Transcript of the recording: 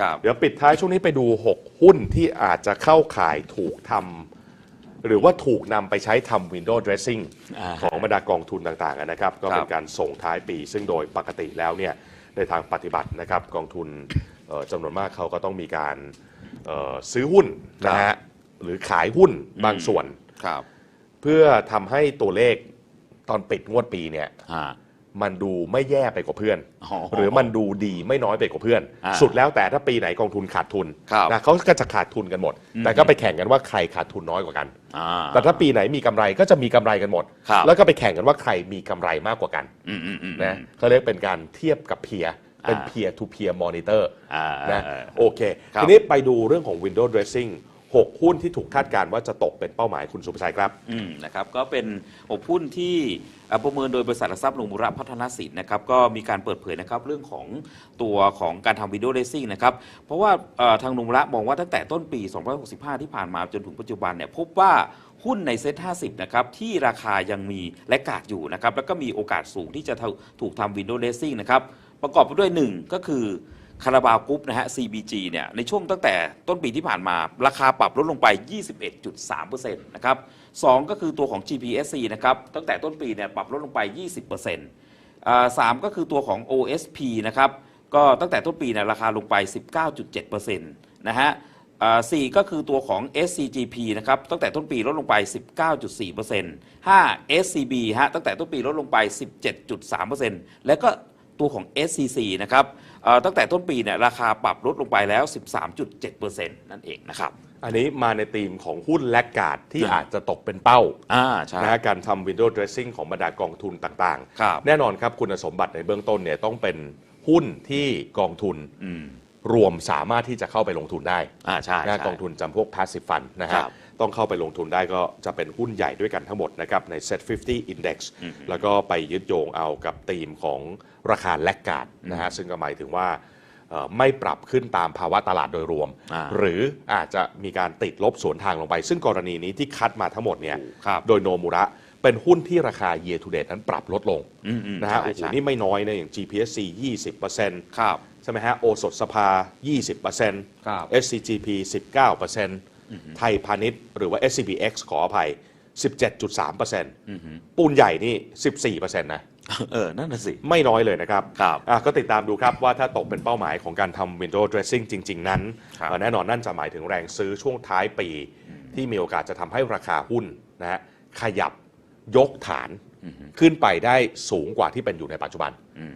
ครับเดี๋ยวปิดท้ายช่วงนี้ไปดู 6 หุ้นที่อาจจะเข้าข่ายถูกทำหรือว่าถูกนำไปใช้ทำ Windows Dressing อ่าของบรรดากองทุนต่างๆนะครับ ก็เป็ครันบการส่งท้ายปี ซึ่งโดยปกติแล้วเนี่ยในทางปฏิบัตินะครับ กองทุนเอ่อจำนวนมากเขาก็ต้องมีการเอ่อซื้อหุ้นนะฮะหรือขายหุ้นบางส่วน ครับเพื่อทำให้ตัวเลขตอนปิดงวดปีเนี่ย ฮะ มันดูไม่แย่ไปกว่าเพื่อนอ๋อหรือมันดูดีไม่น้อยไปกว่าเพื่อนอ่าสุดแล้วแต่ถ้าปีไหนกองทุนขาดทุนครับนะเขาก็จะขาดทุนกันหมด แต่ก็ไปแข่งกันว่าใครขาดทุนน้อยกว่ากันอ่าแต่ถ้าปีไหนมีกำไรก็จะมีกำไรกันหมดครับแล้วก็ไปแข่งกันว่าใครมีกำไรมากกว่ากันอืมอืมอืมนะเขาเรียกเป็นการเทียบกับเพียร์เป็นอ่า peer to peer monitor อ่านะอ่าโอเคครับทีนี้ไปดูเรื่องของ window dressing 6 หุ้นที่ถูกคาดการณ์ว่าจะตกเป็นเป้าหมายคุณสุภชัยครับ อืมนะครับก็เป็นอบหุ้นที่ประเมินโดยบริษัทหลักทรัพย์ลงบุระพัฒนสินนะครับก็มีการเปิดเผยนะครับเรื่องของตัวของการทำวิดีโอเรซิ่งนะครับเพราะว่าทางลงบุระมองว่าตั้งแต่ต้นปี 2565 ที่ผ่านมาจนถึงปัจจุบันเนี่ยพบว่าหุ้นในเซ็ต50 นะครับ ที่ราคายังมีและกาดอยู่นะครับ แล้วก็มีโอกาสสูงที่จะถูกทำวินโดีโอเรซิ่งนะครับ ประกอบไปด้วย 1 ก็คือ คาราบาวกรุ๊ปนะฮะ CBG เนี่ยในช่วงตั้งแต่ต้นปีที่ผ่านมา ราคาปรับลดลงไป 21.3%นะครับสองก็คือตัวของ GPSC นะครับ ตั้งแต่ต้นปีเนี่ยปรับลดลงไป 20%อ่าสามก็คือตัวของ OSP นะครับ ก็ตั้งแต่ต้นปีเนี่ยราคาลงไป 19.7%นะฮะสี่ก็คือตัวของ SCGP นะครับ ตั้งแต่ต้นปีลดลงไป 19.4% 5 SCB ฮะ ตั้งแต่ต้นปีลดลงไป 17.3%แล้วก็ ตัวของ SCC นะครับเอ่อตั้งแต่ต้นปีเนี่ยราคาปรับลดลงไปแล้ว 13.7%นั่นเองนะครับอันนี้มาในธีมของหุ้นแลกการ์ดที่อ่าอาจจะตกเป็นเป้าอ่าใช่นะฮะการทำ window dressing ของบรรดากองทุนต่างครับแน่นอนครับคุณสมบัติในเบื้องต้นเนี่ยต้องเป็นหุ้นที่กองทุนอืม รวมสามารถที่จะเข้าไปลงทุนได้อ่าใช่นะใช่ กองทุนจำพวก passive fund นะครัฮะบต้องเข้าไปลงทุนได้ก็จะเป็นหุ้นใหญ่ด้วยกันทั้งหมดนะครับใน set 50 index แล้วก็ไปยึดโยงเอากับธีมของราคาแลกการ์ดนะฮะซึ่งก็หมายถึงว่าเอ่อไม่ปรับขึ้นตามภาวะตลาดโดยรวม อ่า หรืออาจจะมีการติดลบสวนทางลงไป ซึ่งกรณีนี้ที่คัดมาทั้งหมดเนี่ยครับโดยโนมุระเป็นหุ้นที่ราคา year to date นั้นปรับลดลงอืมอืมนะฮะใช่โอ้โหใช่ นี่ไม่น้อยนะอย่าง GPSC 20%ครับใช่ไหมฮะ โอสถสภา 20%ครับ SCGP 19%ไทยพาณิชย์หรือว่า SCBX ขออภัย 17.3%ปูนใหญ่นี่ 14%นะเออ นั่นน่ะสิ ไม่น้อยเลยนะครับครับอะก็ติดตามดูครับว่าถ้าตกเป็นเป้าหมายของการทำ window dressing จริง ๆ นั้นครับเอ่อแน่นอนนั่นจะหมายถึงแรงซื้อช่วงท้ายปี ที่มีโอกาสจะทำให้ราคาหุ้นนะฮะขยับยกฐานขึ้นไปได้สูงกว่าที่เป็นอยู่ในปัจจุบัน